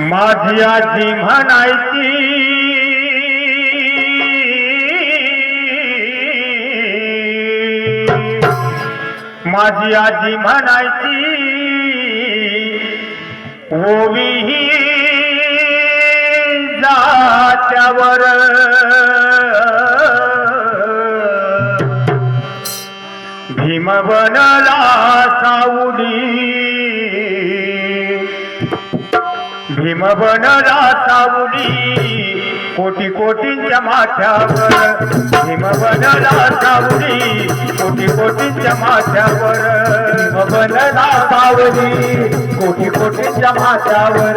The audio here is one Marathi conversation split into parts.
माझी आजी म्हणायची माझी आजी म्हणायची ओवी ही जात्यावर. भीम बनला सावली. भीम बनला सावली. कोटी कोटींच्या माथ्यावर. भीम बनला सावली. कोटी कोटींच्या माथ्यावर. भीम सावली. कोटी कोटींच्या माथ्यावर.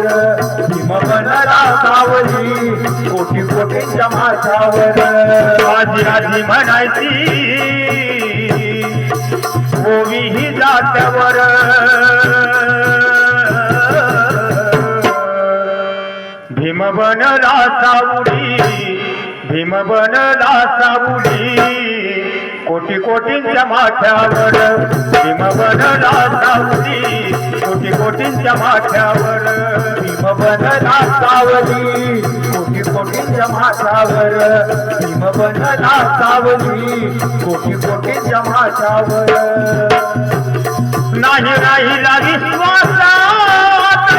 भीम बनला सावली. कोटी कोटींच्या माथ्यावर. माझी आजी म्हणायची ओवी ही जात्यावर. भीम बनला सावली भीम सावली. कोटी कोटींच्या माथ्यावर भीम बनला सावली. कोटी कोटींच्या माथ्यावर भीम बनला सावली. कोटी कोटींच्या माथ्यावर भीम बनला सावली. कोटी कोटींच्या माथ्यावर नाही राहिला विश्वास आता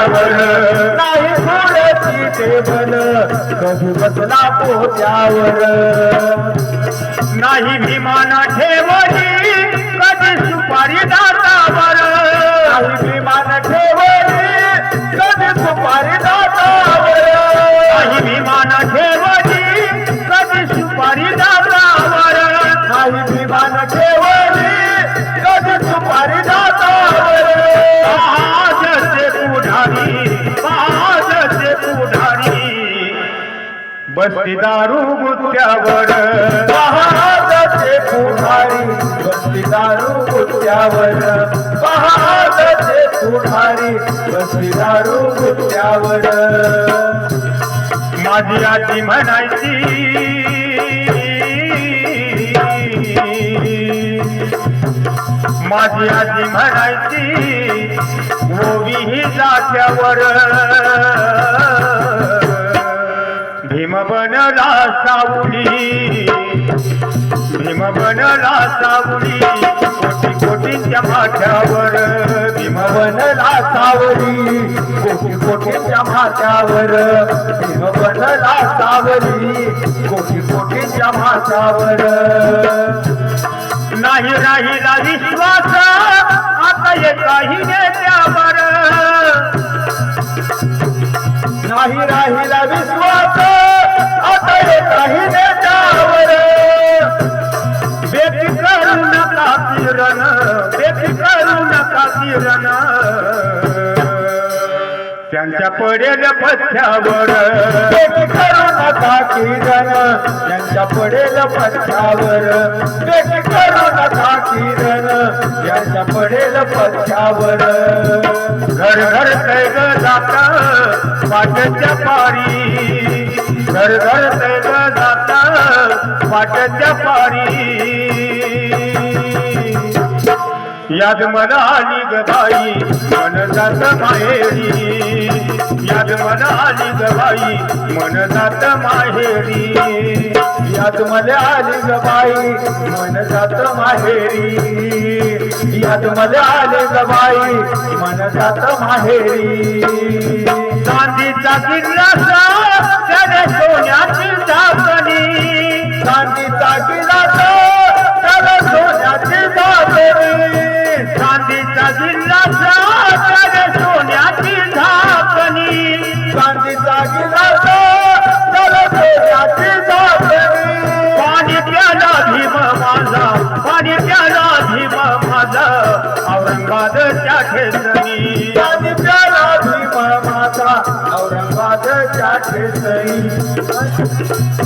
नाही कोणाची टेबल कधी बसला पोत्यावर नाही विमाना ठेवली कधी सुपारी दातावर बसती दारू गुत्यावर. पहाडचे पुढारी बसती दारू गुत्यावर. पहाडचे पुढारी बसती दारू गुत्यावर. माझी आजी म्हणायची माझी आजी म्हणायची ओवी ही जात्यावर. भीम बनला सावली. भीम बनला सावली. कोटी कोटींच्या माथ्यावर भीम बनला सावली. कोटी कोटींच्या माथ्यावर भीम बनला सावली. कोटी कोटींच्या माथ्यावर. नाही राहिला विश्वास. आता एकाही नेत्यावर नाही राहिला विश्वास. आता येत नेत्यावर त्याच्यावर बेफिकर नका किरण बेफिकर नका किरण. त्यांच्या पडेल पथ्यावर. करू नका किरण त्यांच्या पडेल पथ्यावर. करू नका किरण यांच्या पडेल पथ्यावर. घर घर तैग जात वाटच्या पारी. घर घर तैग जात वाटच्या पारी. याद मला गबाई बाई मन जात माहेरी. याद मला गबाई बाई मन जात माहेरी. याद मला आली बाई मन जात माहेरी. याद मला आली बाई मन जात माहेरी चांदीचा गिल्लासा औरंगाबादच्या ठेसणी पाणी प्याला माझा औरंगाबादच्या ठेचणी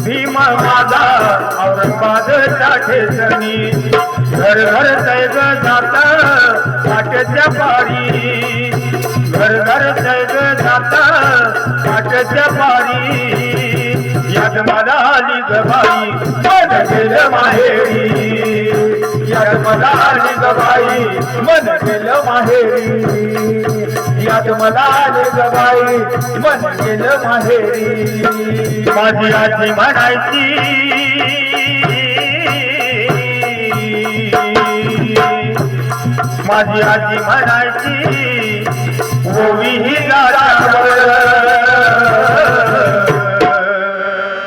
भीमा माझा औरंगाबादच्या ठेचणी घर घर सैग जात काटच्या पारी. घर घर सैग जात काटच्या पारी. याद मला आली गबाई मन गेलं माहेरी. याद मला आली गबाई मन माहेरी. याद मला आली गबाई मन गेलं माहेरी. माझी आजी म्हणायची. माझी आजी म्हणायची ओवी ही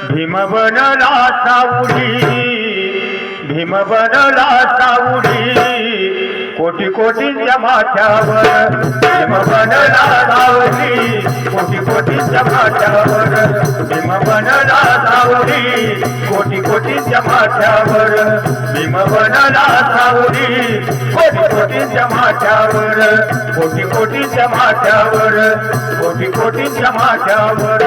भीम बनला सावडी भीम बनला सावडी कोटी कोटींच्या माथ्यावर भीमबनला धावली कोटी कोटींच्या माथ्यावर भीमबनला धावली कोटी कोटींच्या माथ्यावर भीम धावली कोटी कोटींच्या माथ्यावर कोटी कोटींच्या माथ्यावर कोटी कोटींच्या माथ्यावर.